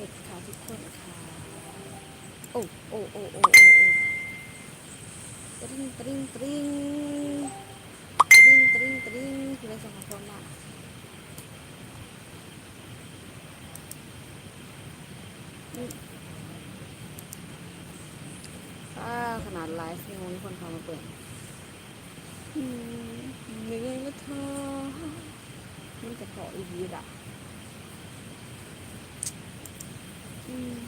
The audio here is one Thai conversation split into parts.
ผ็ดค่ะทุกคนค่ะ โอ้โอ้โอ้โอ้โอ้โอ้ตริงตริงตริงตริงตริงตริงคืออะไรสังคมอะอืมอ่าขนาดไลฟ์ยังมีคนเข้ามาเปิดอืมเหนื่อยแล้วเธอมันจะเกาะอีกทีอะ อืม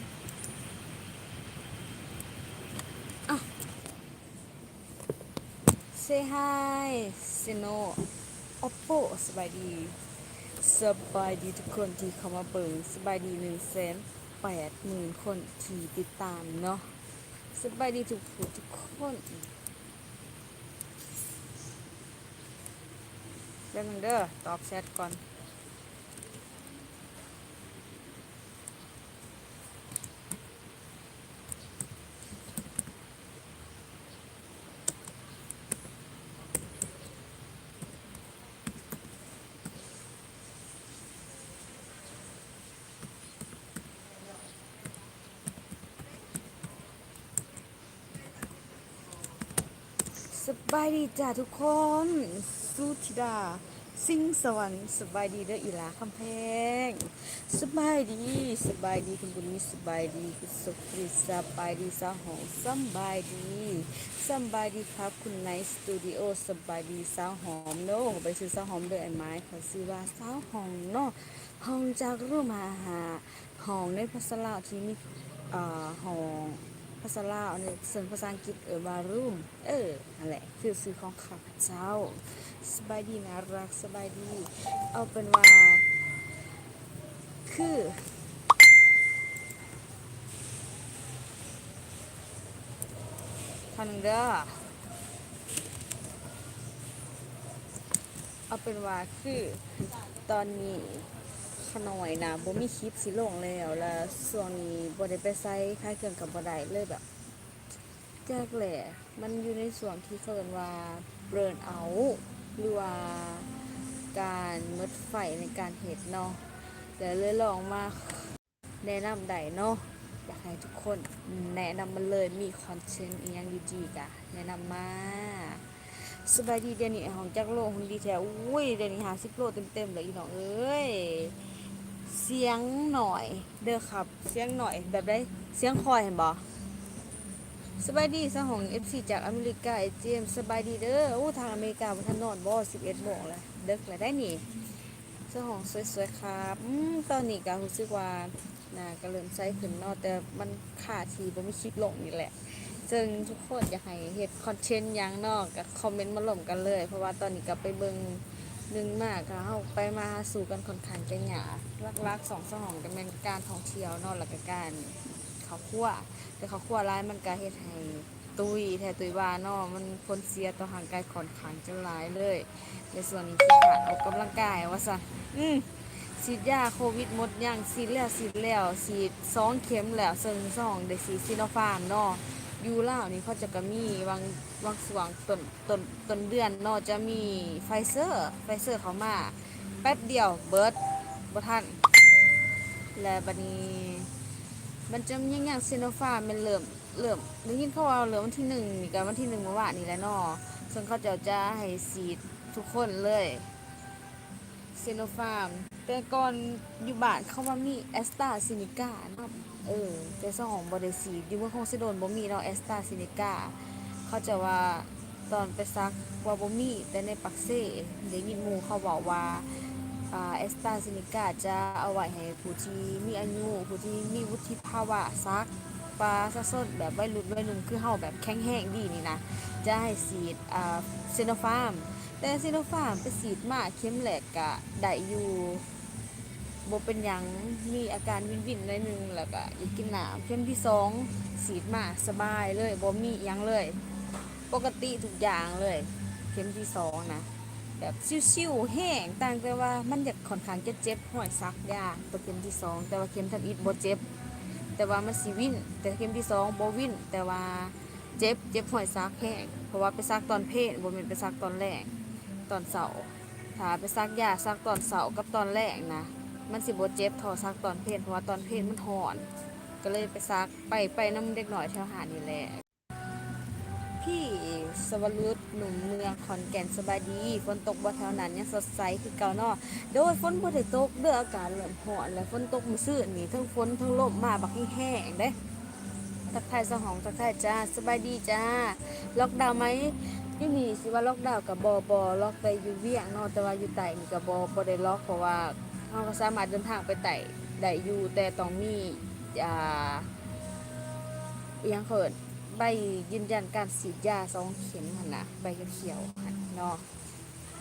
Say hi เซโน Oppo สบายดี สบายดีทุกคนที่เข้ามาเบิ่งสบายดีหนึ่งแสนแปดหมื่นคนที่ติดตามเนาะสบายดีทุกทุกคนเรื่องนึงเด้อตอบแชทก่อน สบายดีจ้าทุกคนสุธิดา สิงห์สวรรค์สบายดีเด้ออีหลาคำแพงสบายดีสบายดีคุณบุญมีสบายดีคุณสุขฤทธิ์สบายดีสาวหองสบายดีสบายดีครับคุณไนสตูดิโอสบายดีสาวหอมเนาะไปซื้อสาวหอมเด้อไอ้ไม้ขาซื้อว่าสาวหอมเนาะหองจากรูมาหาหองในภาษาลาวที่มีอ่าหอง ภาษาลาวเนี่ยส่วนภาษาอังกฤษเออวารูมเออนั่นแหละคือซื้อของข้าพเจ้าสบายดีนะรักสบายดี เอาเป็นว่า คือทำหนึ่งเด้อเอาเป็นว่าคือตอนนี้ ขน่อยนะบ่มีคลิปสิลงแล้วแล้วช่วงนี้บ่ได้ไปใช้ค่ายเครื่องกับบ่ได้เลยแบบแจกแหละมันอยู่ในส่วนที่เขาเรียกว่าเบิร์นเอาหรือว่าการมดไฟในการเห็ดเนาะแต่เลยลองมาแนะนำได้เนาะอยากให้ทุกคนแนะนำมันเลยมีคอนเทนต์อีหยังดีๆกะแนะนำมาสบายดีเดี๋ยวนี้ของจักโลหุ่นดีแท้อุ้ยเดี๋ยวนี้หาสิบโลเต็มๆเลยอีน้องเอ้ย เสียงหน่อย เด้อครับ เสียงหน่อยแบบได้เสียงคอยเห็นบ่สบายดีสหอง FC จากอเมริกาไอเจมสบายดีเด้ออู้ทางอเมริกาวันทันนอนบ่11โมงแล้วเด็กแล้วได้นี่สหองสวยๆครับอืมตอนนี้ก็รู้สึกว่าน่าก็เริ่มใช้ขึ้นเนาะแต่มันขาดทีบ่มีคลิปลงนี่แหละจึงทุกคนอยากให้เฮ็ดคอนเทนต์ยังนอกก็คอมเมนต์มาหล่มกันเลย เพราะว่าตอนนี้ก็ไปเบิ่ง หนึ่งมากค่ะเฮาไปมาสู่กันค่อนข้างจะหยาลักๆสองสองก็เป็นการท่องเที่ยวนาะแล้วก็การเขาวคั่วแต่เขาวคั่วร้ายมันก็เฮ็ดให้ตุยแทตุยว่าเนาะมันผลเสียต่อร่างกายค่อนข้างจะหลายเลย ในส่วนนี้ที่ขาดออกกำลังกายว่าซะอืมฉีดยาโควิดหมดยังฉีดแล้วฉีดแล้วฉีดสองเข็มแล้วซึ่งสองได้ฉีดซิโนฟาร์มเนาะ ยูล่านี่เขาจะก็มีวางวางสว่างต้นต้นต้นเดือนเนาะจะมีไฟเซอร์ไฟเซอร์เขามาแป๊บเดียวเบิร์ดบ่ทันและบัดนี้มันจะยังอยังซีโนฟามันเริ่มเริ่มได้ยินเขาว่าเริ่มวันที่หนึ่งนี่กับวันที่หนึ่งเมื่อวานนี่แหละเนาะซึ่งเขาจะจะให้ฉีดทุกคนเลยซีโนฟาร์มแต่ก่อนอยู่บ้านเขาว่ามีแอสตาซินิก้านะ เออแต่สองบริสีอยู่เมืองคงสิโดนบ่มีเนาะแอสตาซินิกาเขาจะว่าตอนไปซักว่าบ่มีแต่ในปักเซ่ได้ยินมูเขาบอกว่าอ่าแอสตาซินิกาจะเอาไว้ให้ผู้ที่มีอายุผู้ที่มีวุฒิภาวะซักปลาซะสดแบบวัยรุ่นวัยรุ่นคือเฮาแบบแข็งแห้งดีนี่นะจะให้ฉีดอ่าซิโนฟาร์มแต่ซิโนฟาร์มไปฉีดมากเข็มแรกก็ได้อยู่ บ่เป็นหยังมีอาการวินวินหน่อยหนึงแล้วก็อยากกินน้ำเข็มที่สองสีดมาสบายเลยบ่มีหยังเลย ปกติทุกอย่างเลย เข็มที่สองนะแบบชิวๆแห้งต่างแต่ว่ามันอยากค่อนข้างจะเจ็บห้อยซักยาตัวเข็มที่สองแต่ว่าเข็มทันอิดบ่เจ็บ แต่ว่ามันสิวินแต่เข็มที่สองบ่วินแต่ว่าเจ็บเจ็บห้อยซักแห้งเพราะว่าไปซักตอนเพศบ่แม่นไปซักตอนแรกตอนเสาร์ถ้าไปซักยาซักตอนเสาร์กับตอนแรกนะ มันสิบ่เจ็บเทอซักตอนเพลนเพราะว่าตอนเพลนมันหอน ก็เลยไปซักไปไปน้ำเด็กหน่อยแถวหาดนี่แหละพี่สวรุตหนุ่มเมืองขอนแก่นสบายดีฝนตกบ่แถวนั้นยังสดใสคือเก่าเนาะโดยฝนบ่ได้ตกเด้ออากาศเริ่มร้อนแล้วฝนตกมื้อซื่อนี่ทั้งฝนทั้งลมมาบักแห้งเด้ทักทายสหองทักทายจ้าสบายดีจ้าล็อกดาวไหมอยู่นี่สิว่าล็อกดาวกับบ่บ่ล็อกไปอยู่เวียงเนาะแต่ว่าอยู่ใต้นี่ก็บ่บ่ได้ล็อกเพราะว่า เฮาก็สามารถเดินทางไปไต่ได้อยู่แต่ต้องมีอ่าอิหยังเขินใบยืนยันการฉีดยาสองเข็มหันนะใบเขียวหันเนาะ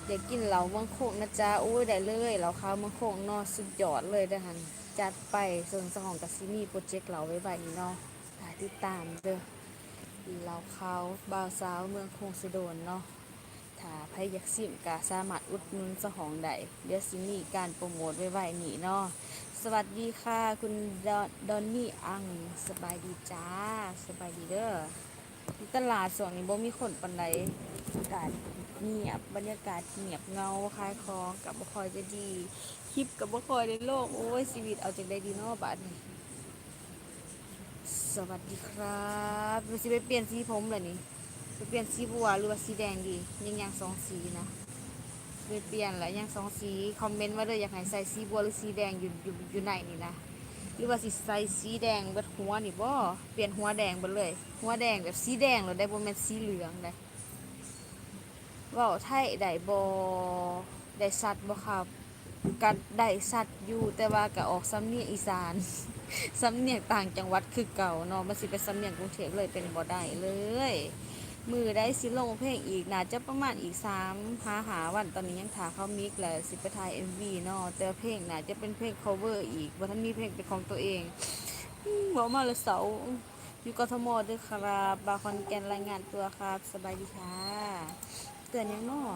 อยากกินเหล้าเมืองโคกนะจ๊ะโอ้ยได้เลยเหล้าขาวเมืองโคกนาะสุดยอดเลยเด้อหันจัดไปส่วนสองกับซิมีโปรเจกต์เหล้าไว้ใบนี้เนาะถ่ติดตามเด้อเหล้าขาวบ่าวสาวเมืองโคงสะโดนเนาะ ถ้าใครอยากซิมก็สามารถอุดหนุนสหองได้เดี๋ยวซิมีการโปรโมทไว้ไวนี่เนาะสวัสดีค่ะ คุณดอนดอนนี่อังสบายดีจ้า สบายดีเด้อตลาดส่วนนี้บ่มีคนปันใดอากาศเงียบบรรยากาศเงียบเงาคลายคลองกับบ่คอยจะดีคลิปกับบ่คอยในโลก โอ้ยชีวิตเอาจังได้ดีเนาะบัดนี้สวัสดีครับเราสิไปเปลี่ยนสีผมเลยนี่ เปลี่ยนสีบัวหรือว่าสีแดงดียังยังสองสีนะไปเปลี่ยนแล้วยังสองสีคอมเมนต์มาเลยอยากให้ใส่สีบัวหรือสีแดงอยู่อยู่อยู่ไหนนี่นะหรือว่าสิใส่สีแดงเบิดหัวนี่บ่เปลี่ยนหัวแดงไปเลย หัวแดงแบบสีแดงแล้วได้บ่แม่นสีเหลืองได้ว้าไทยได้บ่ได้ชัดบ่ครับก็ได้ชัดอยู่แต่ว่าก็ออกสำเนียงอีสานสำเนียงต่างจังหวัดคือเก่าเนาะมันสิเป็นสำเนียงกรุงเทพเลยเป็นบ่ได้เลย มือได้สิลงเพลงอีกน่าจะประมาณอีกสามหาหาวันตอนนี้ยังถาเขามิกแหละสิไปถ่าย MV เนาะแต่เพลงน่าจะเป็นเพลง cover อีกว่าท่านมีเพลงเป็นของตัวเองบอกมาเลยเสาอยู่กทมด้วยครับ บาคอนแกนรายงานตัวครับ สบายดีค่ะ เตือนยังเนาะ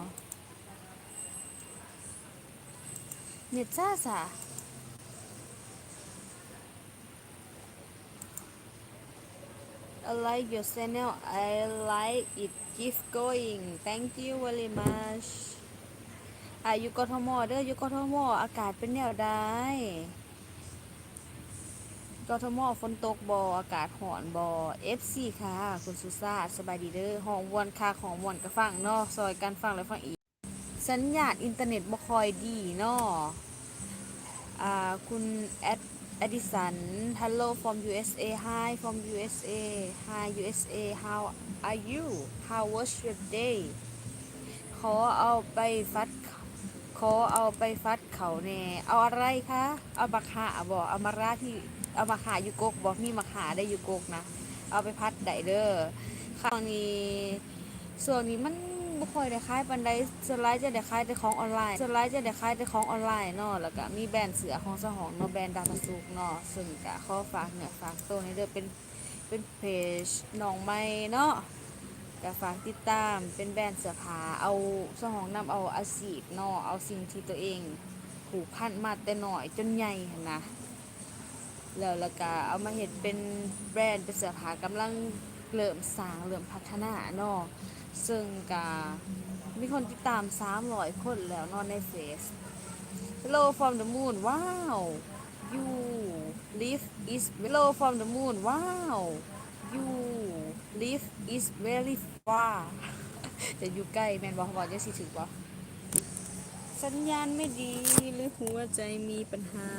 เน็ตจ้าสะ I like your channel I like it keep going thank you very much อายุกทมเด้ออยู่กทมอากาศเป็นแนวใดกทมฝนตกบ่อากาศหอนบ่ FC ค่ะ คุณสุซาสบายดีเด้อห้องวอนค่ะของวอนก็ฟังเนาะซอยกันฟังแล้วฟังอีก สัญญาณอินเทอร์เน็ตบ่ค่อยดีเนาะอ่า คุณแอด Edison hello from USA hi from USA hi USA how are you how was your day ขอเอาไปฟัดขอเอาไปฟัดเขาแน่เอาอะไรคะเอาบักหาบอกเอามาราที่เอามาหาอยู่กกบอกมีมาหาได้อยู่กกนะ เอาไปพัดได้เด้อคราวนี้ส่วนนี้มัน บ่ค่อยได้ขายปันใดส่วนหลายจะได้ขายแต่ของออนไลน์ส่วนหลายจะได้ขายแต่ของออนไลน์เนาะแล้วก็มีแบรนด์เสือของสหองเนาะแบรนด์ดาตาซุกเนาะซึ่งก็ขอฝากเนี่ยฝากตัวนี้เด้อเป็นเป็นเพจน้องใหม่เนาะก็ฝากติดตามเป็นแบรนด์เสื้อผ้าเอาสหองนำเอาอาชีพเนาะเอาสิ่งที่ตัวเองผูกพันมาแต่น้อยจนใหญ่นะแล้วแล้วก็เอามาเห็นเป็นแบรนด์เป็นเสื้อผ้ากำลังเริ่มสร้างเริ่มพัฒนาเนาะ ซึ่งก็มีคนติดตาม300คนแล้วนอนในเฟซ Hello from the moon ว้าว you live is Hello from the moon ว้าว you live is very far จะอยู่ใกล้แมนบอกบอกจะสิถึงบ่สัญญาณไม่ดีหรือหัวใจมีปัญหา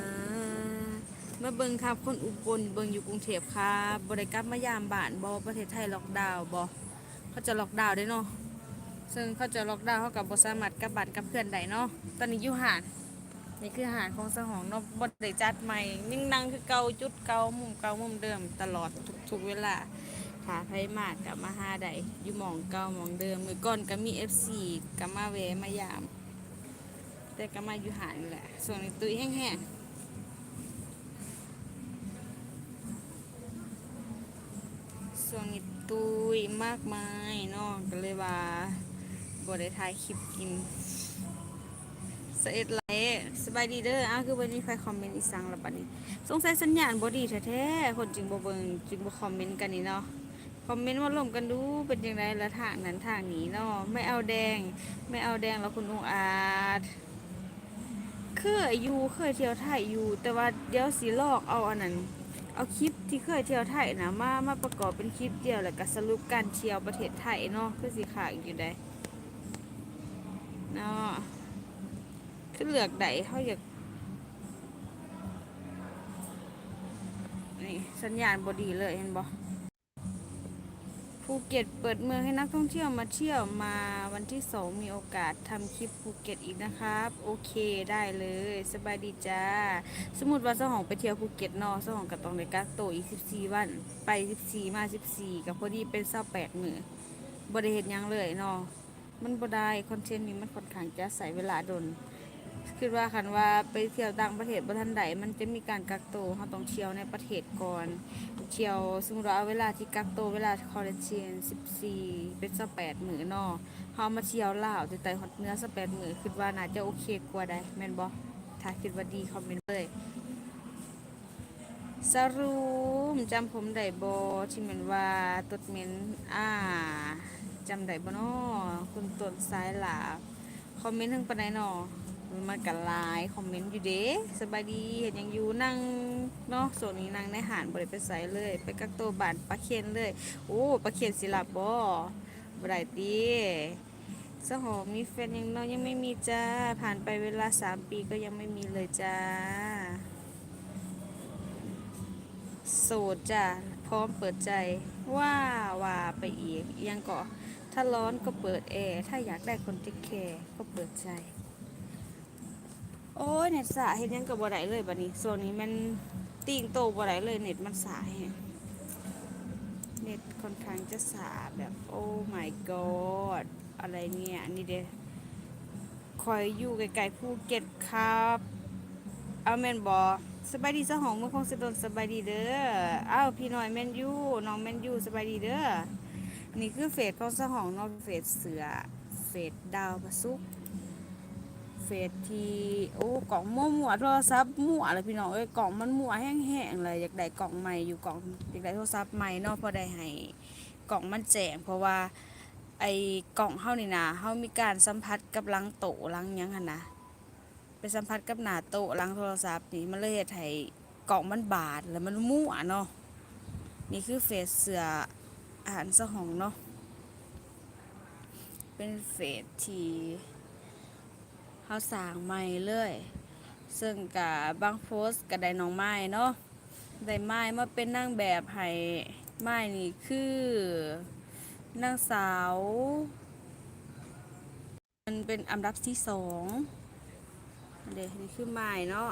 มาเบิงครับคนอุบลเบิงอยู่กรุงเทพครับบริกลับมายามบ้านบอประเทศไทยล็อกดาวน์บอ เขาจะล็อกดาวน์ได้เนาะซึ่งเขาจะล็อกดาวน์เขากับบสามารถกลับบ้านกับเพื่อนได้เนาะตอนนี้อยู่หาดนี่คือหาดของสหองเนาะบดได้จัดใหม่ยังนั่งคือเก่าจุดเก่ามุมเก่ามุมเดิม ตลอดทุกทุกเวลาถาไผมากกับมาหาได้อยู่หมองเก่าหมองเดิมมือก่อนก็มี FC กับมาเวมายาม แต่ก็มาอยู่หาดนี่แหละ ส่วนตุ้ยแห้งๆส่วนนี้ ตุ้ยมากมายเนาะก็เลยว่าบ่ได้ถ่ายคลิปกินสเอ็ดไลท์สบายดีเด้ออ้าวคือวันนี้ใครคอมเมนต์อีสังละบัดนี้ สงสัยสัญญาณบ่ดีแท้ๆคนจึงบ่เบิ่งจึงบ่คอมเมนต์กันนี่เนาะคอมเมนต์ว่าลงกันดูเป็นยังไงละทางนั้นทางนี้เนาะไม่เอาแดง ไม่เอาแดงแล้วคุณองอาจเคยอยู่เคยเที่ยวไทยอยู่ แต่ว่าเดี๋ยวสิลอกเอาอันนั้น เอาคลิปที่เคยเที่ยวไทยนะมามาประกอบเป็นคลิปเดียวแล้วก็สรุปการเที่ยวประเทศไทยเนาะคือสีขาวอยู่ได้เนาะคือเลือกใดเขาอยากนี่สัญญาณบดีเลยเห็นบ่ ภูเก็ตเปิดเมืองให้นักท่องเที่ยวมาเที่ยวมาวันที่สองมีโอกาสทำคลิปภูเก็ตอีกนะครับ โอเคได้เลยสบายดีจ้า สมมติว่าเจ้าของไปเที่ยวภูเก็ตนอะเจ้าของก็ต้องได้กักตัวอีก14วัน ไป14มา14กับพอดีเป็น28มื้อบ่ได้เฮ็ดหยังเลยเนาะมันบ่ได้คอนเทนต์นี้มันค่อนข้างจะใช้เวลาดน คิดว่าคันว่าไปเที่ยวต่างประเทศบ่ทันใดมันจะมีการกักตัวเฮาต้องเที่ยวในประเทศก่อนเที่ยวสมมุติว่าเอาเวลาที่กักตัวเวลาคอร์เรนเชียน14 เป็น28มื้อเนาะเฮามาเที่ยวลาวแต่ไต่ฮอดเนื้อ28มื้อคิดว่าน่าจะโอเคกว่าได้แม่นบ่ถ้าคิดว่าดีคอมเมนต์เลยสรุมจำผมได้บอที่เหมือนว่าตดเม็นอ่าจำได้บ่นอคุณตนซ้ายหลาคอมเมนต์ทั้งปานใดนอ มันมากันหลายคอมเมนต์อยู่เด้สบายดีเห็นยังอยู่นั่งเนาะโซนนี้นั่งในหานบ่ได้ไปไสเลย ไปกักตัวบานปลาเคียนเลย โอ้ปลาเคียนสิหลับบ่บ่ได้ติสหอมมีแฟนยังน้อยยังไม่มีจ้า ผ่านไปเวลาสามปีก็ยังไม่มีเลยจ้า โสดจ้ะพร้อมเปิดใจว่าว่าไปอีกยังก็ถ้าร้อนก็เปิดแอร์ถ้าอยากได้คนที่แคร์ก็เปิดใจ โอ้ยเน็ตสาเห็นยังกับบ่ได้เลยบัดนี้โซนนี้มันติ่งโตบ่ได้เลยเน็ตมันสายแฮเน็ตค่อนข้างจะสาแบบโอ้ my god อะไรเนี่ยนี่เด้คอยอยู่ไกลๆภูเก็ตครับ เอาแมนบอสบายดีสหองเมื่อคงสะดนสบายดีเด้ออ้าวพี่น้อยแมนยูน้องแมนยูสบายดีเด้อนี่คือเฟสของสหองเนอกเฟสเสือเฟสดาวประสุก เฟสที่โอ้กล่องมั่วมั่วโทรศัพท์มั่วอะไรพี่น้องเอ้ยกล่องมันมั่วแห้งๆเลยอยากได้กล่องใหม่อยู่กล่องอยากได้โทรศัพท์ใหม่เนอกพอได้ให้กล่องมันแจ้งเพราะว่าไอ้กล่องเฮานี่นะเฮามีการสัมผัสกับลังโตลังยังหันนะไปสัมผัสกับหน้าโตลังโทรศัพท์นี่มันเลยเฮ็ดให้กล่องมันบาดแล้วมันมั่วเนาะนี่คือเฟสเสืออาหารสหองเนาะเป็นเฟสที่ เขาสร้างใหม่เลย ซึ่งกับบางโพสต์ก็ได้น้องไม้เนาะได้ไม้มาเป็นนางแบบให้ไม้นี่คือนางสาว มันเป็นอันดับที่สองเดี๋ยวนี่คือไม้เนาะ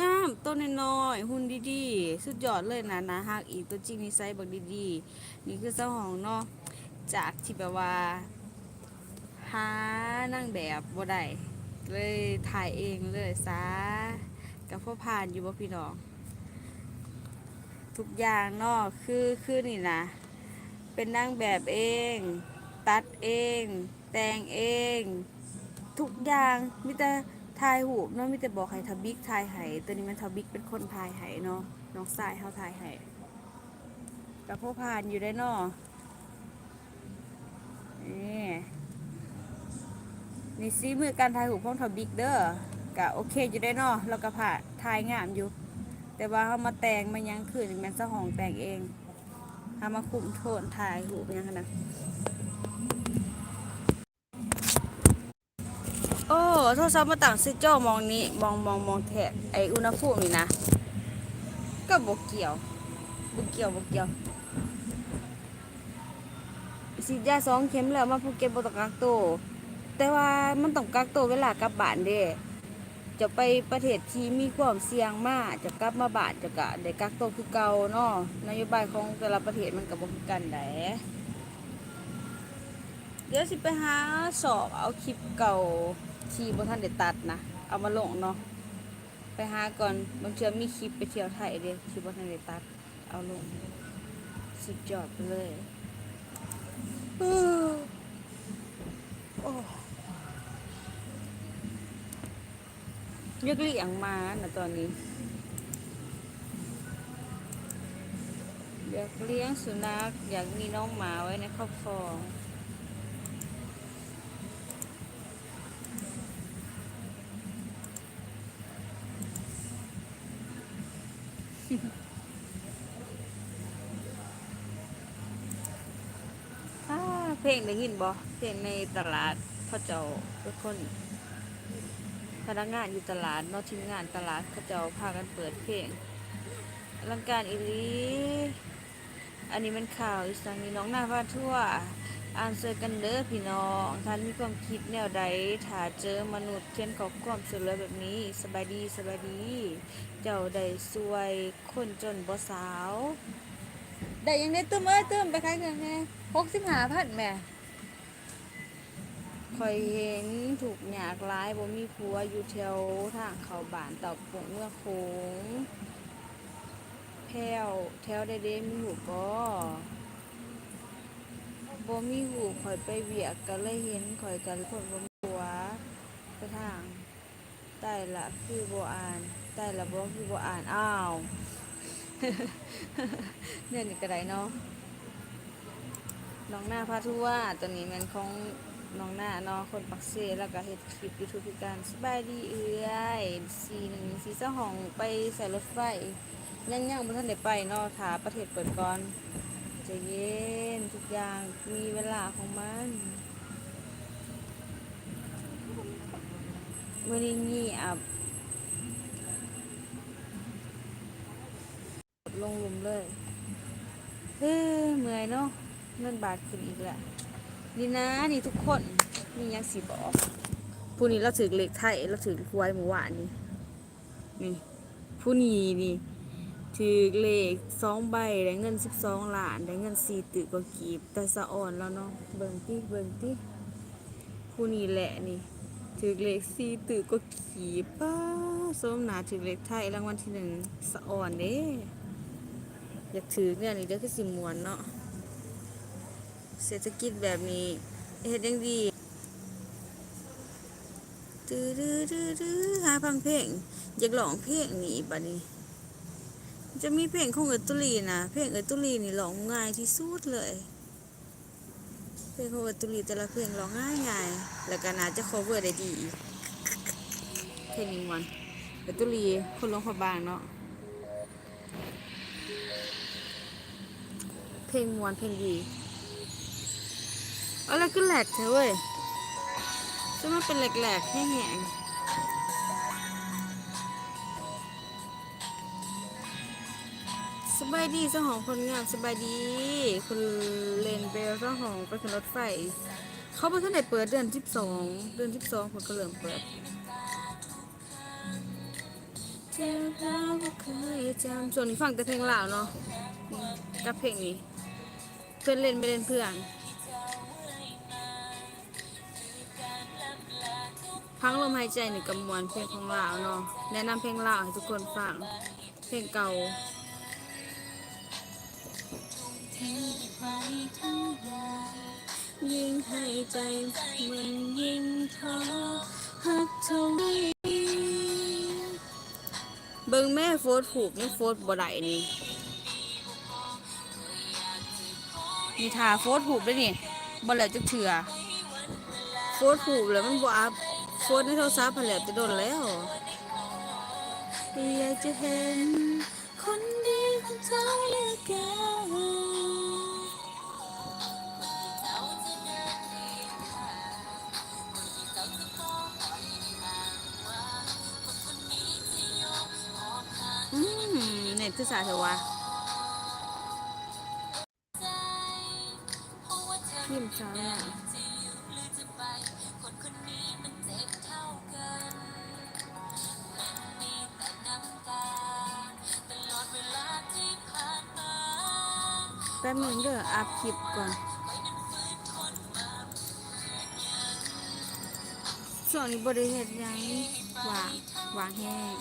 งามต้นน้อยๆหุ่นดีๆ สุดยอดเลยนะนะฮักอีกตัวจริงนิสัยบักดีๆ นี่คือเจ้าของเนาะจากที่แบบว่า หานั่งแบบบ่ได้เลยถ่ายเองเลยซะกับพ่อผ่านอยู่บ่พี่น้อง ทุกอย่างเนาะคือคือนี่นะ เป็นนั่งแบบเอง ตัดเอง แต่งเอง ทุกอย่างมีแต่ทายหูเนาะมีแต่บอกให้ทบิกทายไห้ตัวนี้มันทบิกเป็นคนทายไห้เนาะน้องสายเฮาทายไห้กับพ่อผ่านอยู่ได้เนาะนี่ นี่ซีมือการทายหูปของทบิกเด้อกะโอเคอยู่ได้นาะแล้วก็ผ่าทายงามอยู่ แต่ว่าเขามาแต่งมายังคือนี่แมันเจ้าของแต่งเองเขามาคุมโทนทายหูยังขนาดโอ้โทรศัพท์มาตั้งซิโจ้มองนี้มองมองมองแทกไออุณหภูมินี่นะ ก็บกเกี่ยวบกเกี่ยวบกเกี่ยวฉีดยาสองเข็มแล้วมาภูเก็ตบตกักตัว แต่ว่ามันต้องกักตัวเวลากลับบ้านเด้จะไปประเทศที่มีความเสี่ยงมากจะกลับมาบ้านจะกะได้กักตัวคือเก่าเนาะนโยบายของแต่ละประเทศมันก็บ่คือกันไดเดี๋ยวสิไปหาสอบเอาคลิปเก่าที่บ่ทันได้ตัดนะเอามาลงเนาะไปหาก่อนบางเทื่อมีคลิปไปเที่ยวไทยเด้ที่บ่ทันได้ตัด เอาลงสุดยอดไปเลยอู้ เรีกเลี้ยงมานะตอนนี้อยากเลี้ยงสุนัขอยากมีน้องหมาไว้ในครอบครองเพลงได้ยินบ่เพลงในตลาดพ่อเจ้าทุกคน พนักงานอยู่ตลาดนอกทีมงานตลาดเขาจ้าพากันเปิดเพลงอลังการอีลีอันนี้มันข่าวอีสังนี้น้องหน้าพาทั่ว อ่านเจอกันเด้อพี่น้อง ท่านมีความคิดแนวใดถ้าเจอมนุษย์เทียนขอความช่วยเหลือแบบนี้สบายดีสบายดี เจ้าได้สวยคนจนบ่สาว ได้ยังได้เติมเอ้ยเติมไปขายเครื่องแน่หกสิบห้าพันแม่ คอยเห็นถูกหยากร้ายบ่มีผัวอยู่แถวทางเขาบานต่าปงเมื่อโคงแพ้วแถวได้เด้มีหูบ่บ่มีหูคอยไปเวียกก็เลยเห็นคอยกันคนบ่มีผัวไปทางใต้ละคือบ่อ่านใต้ละบ่คือบ่อ่านอ้าวเนี่ยนี่ก็ได้เนาะน้องหน้าพาทั่วตัวนี้มันของ น้องหน้าเนาะคนปักเซแล้วก็เฮ็ดคลิปยูทูบคือกันสบายดีเอ้ยสีหนึ่งสีเสาห้องไปใส่รถไฟยังยังบ่ทันได้ไปเนาะถาประเทศเปิดก่อนใจะเย็นทุกอย่างมีเวลาของมันมื่อนี้เงียบลงหลุมเลยเฮ้ยเมื่อยเนาะเงินบาทขึ้นอีกแล้ว นี่นะนี่ทุกคนมีหยังสีบอกผู้นี้เราถือเหล็กไทยเราถือหวยหมูหวานนี่นี่ผู้นี้นี่ถือเลขสองใบได้เงินสิบสองล้านได้เงินสี่ตึกกว่ากีบแต่สะอ่อนแล้วเนาะเบิ่งติเบิ่งติผู้นี้แหละนี่ถือเลขสี่ตึกกว่ากีบป้าสมหนาถือเลขไทยรางวัลที่หนึ่งสะอ่อนเด้อยากถือเนี่ยนี่เด้อคือสิมวนเนาะ เศรษฐกิจแบบนี้เฮ็ดยังดีตื้อดื้อดื้อดื้อหาฟังเพลงอยากร้องเพลงนี่บัดนี้ จะมีเพลงของเอิตุลีนะเพลงเอิตุลีนี่ร้องง่ายที่สุดเลย เพลงของเอิตุลีแต่ละเพลงร้องง่ายง่ายแล้วก็น่าจะ cover ได้ดีอีกเพลงนี้มันเอิตุลีคนร้องขอบางเนาะเพลงมวนเพลงดี อาแล้วก็แหลกเธอเว้ยจะมาเป็นแหลกๆแห้งๆสบายดีเจ้าของคนงามสบายดี คุณเลนเบลเจ้าของไปขึ้นรถไฟ เขาไปท่านไหนเปิดเดือนที่สองเดือนที่สองคนก็เริ่มเปิดจ้าเราก็เคยจำส่วนนี้ฟังแต่เพลงลาวเนาะกับเพลงนี้เพื่อนเล่นไม่เล่นเพื่อน พังลมหายใจหนึ่งกำมวลเพลงของลาวเนาะแนะนำเพลงลาวให้ทุกคนฟัง เพลงเก่ายิ่งให้ใจมันยิ่งท้อหักเท่าไหร่เบิ่งแม่โฟดผูกนี่โฟดบ่ได้นี่มีทาโฟดผูกด้วยนี่บ่แล้วจักเถื่อโฟดผูกแล้วมันบ่อัพ โฟดในโทรศัพท์พันแหล้วจะโดนแล้วอยากจะเห็น คนดีของเจ้าเลือเกินอืมเน็ตคือสาเทวะพิมพ์ช้าอ่ แป๊บนึงเด้ออัพคลิปก่อนช่วงนี้บริเหตุยังวางวางแห้ง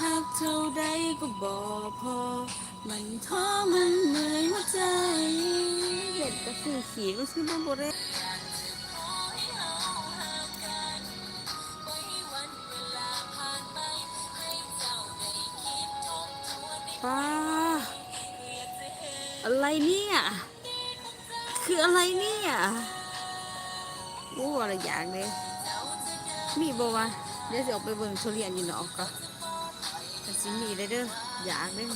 หากเท่าใดก็บอกพอ มันท้อมันเหนื่อยหัวใจ เห็ดก็คือขีดก็คือบ่บ่ไไรเนี่ย คืออะไรเนี่ยโอ้อะไรอย่างเลยมีบอกว่าเดี๋ยวจะออกไปเบิ่งทุเรียนอยู่นอกก็แต่สิมีเลยเด้ออยากเด้อ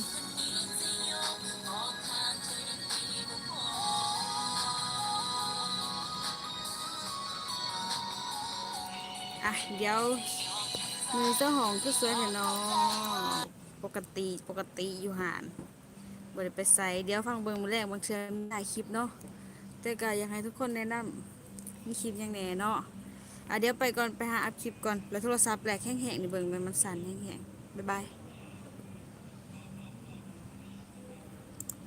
อะเดี๋ยวมือเจ้าของก็สวยแน่นอนปกติปกติอยู่หาน บริไปใส่เดี๋ยวฟังเบิ้งมือแรกบางเทื่อมีหลายคลิปเนาะแต่ก็อยากให้ทุกคนแนะนำมีคลิปยังแหน่เนาะอะเดี๋ยวไปก่อนไปหาอัพคลิปก่อนแล้วโทรศัพท์แหลกแห้งๆนี่เบิ้งมันมันสั่นแห้งๆบ๊ายบาย